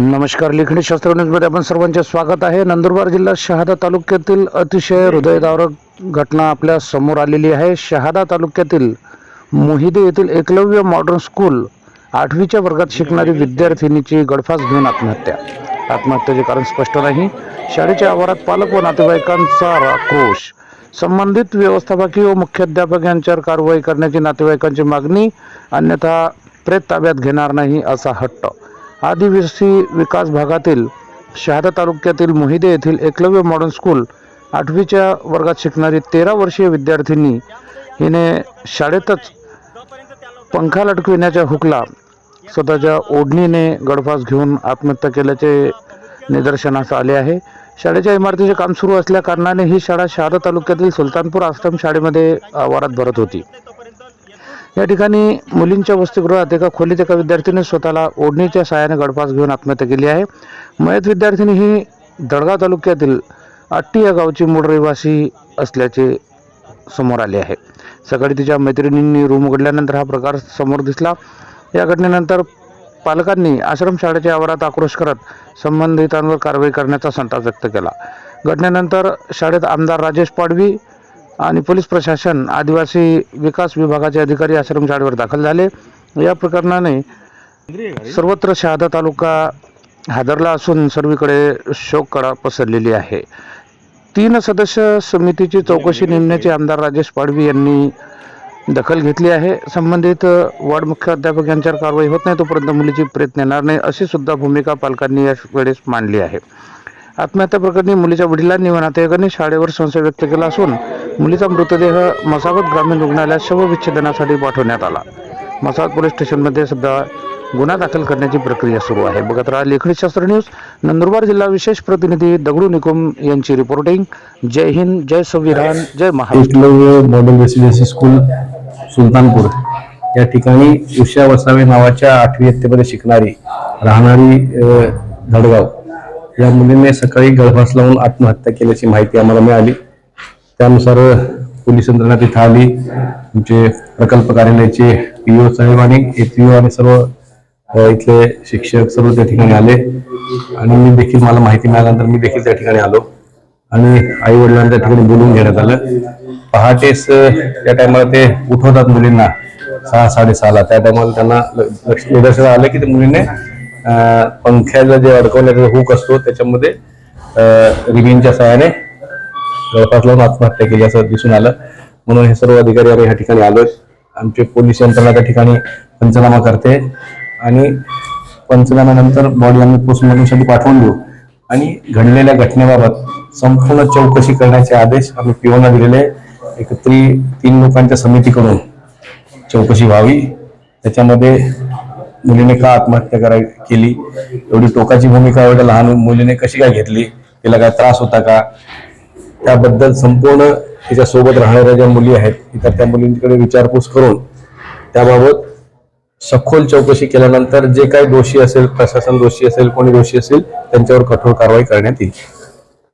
नमस्कार लिखणी शास्त्र न्यूजमध्ये आपण सर्वांचे स्वागत आहे. नंदुरबार जिल्ह्यात शहादा तालुक्यातील अतिशय हृदयदारक घटना आपल्यासमोर आलेली आहे. शहादा तालुक्यातील मोहिदे येथील एकलव्य मॉडर्न स्कूल आठवीच्या वर्गात शिकणारी विद्यार्थिनीची गडफास घेऊन आत्महत्या. आत्महत्येचे कारण स्पष्ट नाही. शाळेच्या आवारात पालक व नातेवाईकांचा आक्रोश संबंधित व्यवस्थापकीय व मुख्याध्यापक यांच्यावर कारवाई करण्याची नातेवाईकांची मागणी अन्यथा प्रेत ताब्यात घेणार नाही असा हट्ट. आदिवासी विकास भागातील शहादा तालुक्यातील मोहिदे येथील एकलव्य मॉडर्न स्कूल आठवीच्या वर्गात शिकणारी तेरा वर्षीय विद्यार्थिनी हिने शाळेतच पंखा लटकविण्याच्या हुकला. स्वतःच्या ओढणीने गळफास घेऊन आत्महत्या केल्याचे निदर्शनास आले आहे. शाळेच्या इमारतीचे काम सुरू असल्या कारणाने ही शाळा शहादा तालुक्यातील सुलतानपूर आश्रम शाळेमध्ये आवारात भरत होती. या ठिकाणी मुलींच्या वसतिगृहात एका खोलीत एका विद्यार्थीने स्वतःला ओढणीच्या सहाय्याने गळफास घेऊन आत्महत्या केली आहे. मयत विद्यार्थिनी ही दडगाव तालुक्यातील आट्टी या गावची मूळ रहिवासी असल्याचे समोर आले आहे. सकाळी तिच्या मैत्रिणींनी रूम उघडल्यानंतर हा प्रकार समोर दिसला. या घटनेनंतर पालकांनी आश्रमशाळेच्या आवारात आक्रोश करत संबंधितांवर कारवाई करण्याचा संताप व्यक्त केला. घटनेनंतर शाळेत आमदार राजेश पाडवी आणि पोलीस प्रशासन आदिवासी विकास विभागाचे अधिकारी आश्रमशाळेवर दाखल झाले. या प्रकरणाने सर्वत्र शहादा तालुका हादरला असून सर्वीकडे शोककळा पसरलेली आहे. तीन सदस्य समितीची चौकशी नेमण्याची आमदार राजेश पाडवी यांनी दखल घेतली आहे. संबंधित वार्ड मुख्याध्यापक यांच्यावर कारवाई होत नाही तोपर्यंत मुलीची प्रेत नेणार नाही अशी सुद्धा भूमिका पालकांनी या वेळेस मांडली आहे. आत्महत्या प्रकरणी मुलीच्या वडिलांनी व नातेवाईकांनी शाळेवर संशय व्यक्त केला असून मुलीचा मृतदेह मसावत ग्रामीण रुग्णालयात शवविच्छेदनासाठी पाठवण्यात आला. मसावत पोलीस स्टेशनमध्ये सध्या गुन्हा दाखल करण्याची प्रक्रिया सुरू आहे. बघत राहा लेखणी शास्त्र न्यूज नंदुरबार जिल्हा विशेष प्रतिनिधी दगडू निकुम यांची रिपोर्टिंग जय हिंद जय संविधान जय Maharashtra. Model residency school Sultanpur. या ठिकाणी उषा वसावे नावाच्या आठवी इयत्तेमध्ये शिकणारी राहणारी धडगाव. या मुलीने सकाळी गळफास लावून आत्महत्या केल्याची माहिती आम्हाला मिळाली. त्यानुसार पोलीस यंत्रणा तिथं आली. आमचे प्रकल्प कार्यालयाचे पीओ साहेब आणि एपीओ आणि सर्व इथले शिक्षक सर्व त्या ठिकाणी आले. आणि मी देखील मला माहिती मिळाल्यानंतर मी देखील त्या ठिकाणी आलो. आणि आई वडिलांना त्या ठिकाणी बोलून घेण्यात आलं. पहाटेच त्या टायमाला ते उठवतात मुलींना. सहा साडेसहाला. त्या टायमाला त्यांना ल- लक्ष निदर्शनास आलं की ते मुलीने पंख्याला जे अडकवण्याचा हुक असतो त्याच्यामध्ये रिबिनच्या सहाय्याने गळफास लावून आत्महत्या केली असं दिसून आलं. म्हणून हे सर्व अधिकारी आम्ही ह्या ठिकाणी आलोय आमचे पोलीस यंत्रणा त्या ठिकाणी पंचनामा करते. आणि पंचनाम्यानंतर बॉडी आम्ही पोस्टमॉर्टमसाठी पाठवून देऊ. आणि घडलेल्या घटनेबाबत संपूर्ण चौकशी करण्याचे आदेश आम्ही पिओना दिलेले एक तीन लोकांच्या समितीकडून चौकशी व्हावी. त्याच्यामध्ये मुलीने का आत्महत्या कराय केली? एवढी टोकाची भूमिका एवढ्या लहान मुलीने कशी काय घेतली? तिला काय त्रास होता का? त्याबद्दल संपूर्ण तिच्या सोबत राहणाऱ्या ज्या मुली आहेत इतर त्या मुलींकडे विचारपूस करून त्याबाबत सखोल चौकशी केल्यानंतर जे काही दोषी असेल प्रशासन दोषी असेल कोणी दोषी असेल त्यांच्यावर कठोर कारवाई करण्यात येईल.